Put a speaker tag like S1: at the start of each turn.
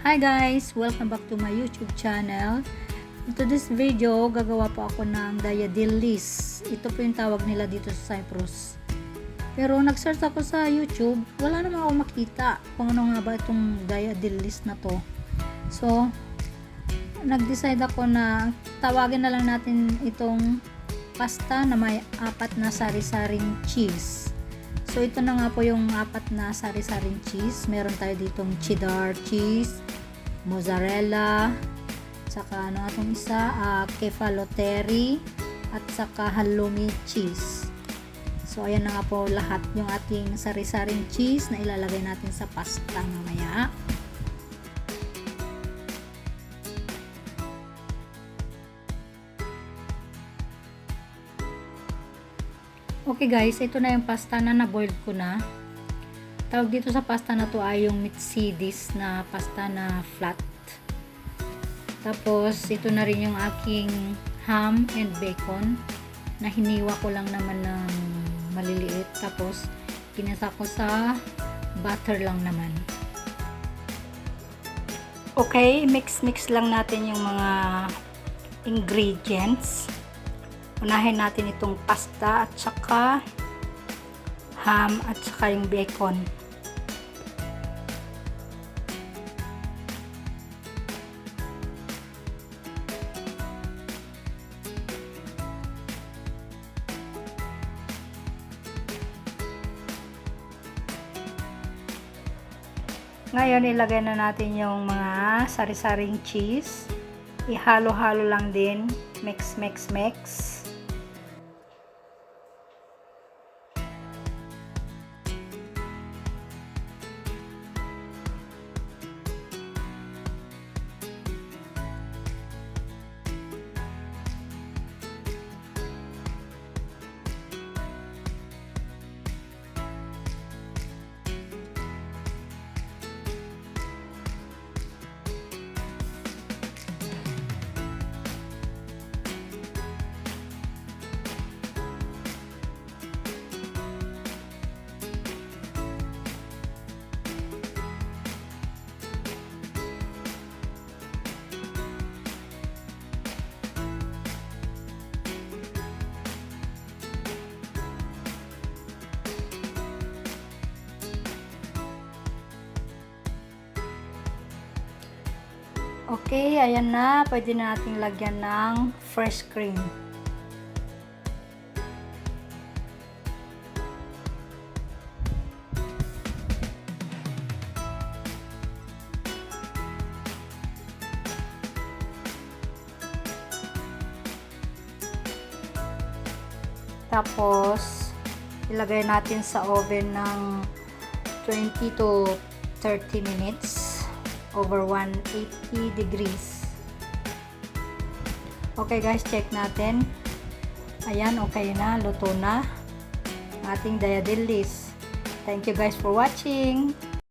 S1: Hi guys! Welcome back to my YouTube channel. Into this video, gagawa po ako ng diadilis. Ito po yung tawag nila dito sa Cyprus. Pero nag-search ako sa YouTube, wala naman ako makita kung ano nga ba itong diadilis na to. So, nag-decide ako na tawagin na lang natin itong pasta na may apat na sari-saring cheese. So, ito na nga po yung apat na sari-saring cheese. Meron tayo ditong cheddar cheese, mozzarella, saka ano nga itong isa, uh, kefaloteri, at saka halloumi cheese. So, ayan na nga po lahat yung ating sari-saring cheese na ilalagay natin sa pasta mamaya. Okay guys, ito na yung pasta na na-boiled ko na. Tawag dito sa pasta na to ay yung mitsidis na pasta na flat. Tapos, ito na rin yung aking ham and bacon na hiniwa ko lang naman ng maliliit. Tapos, kinasa ko sa butter lang naman. Okay, mix-mix lang natin yung mga ingredients. Unahin natin itong pasta at saka ham at saka yung bacon. Ngayon, ilagay na natin yung mga sari-saring cheese. Ihalo-halo lang din. Mix, mix, mix. Okay, ayan na. Pwede na nating lagyan ng fresh cream. Tapos, ilagay natin sa oven ng 20 to 30 minutes over 180 degrees. Okay guys, check natin. Ayan, okay na, luto na ating diadilis. Thank you guys for watching.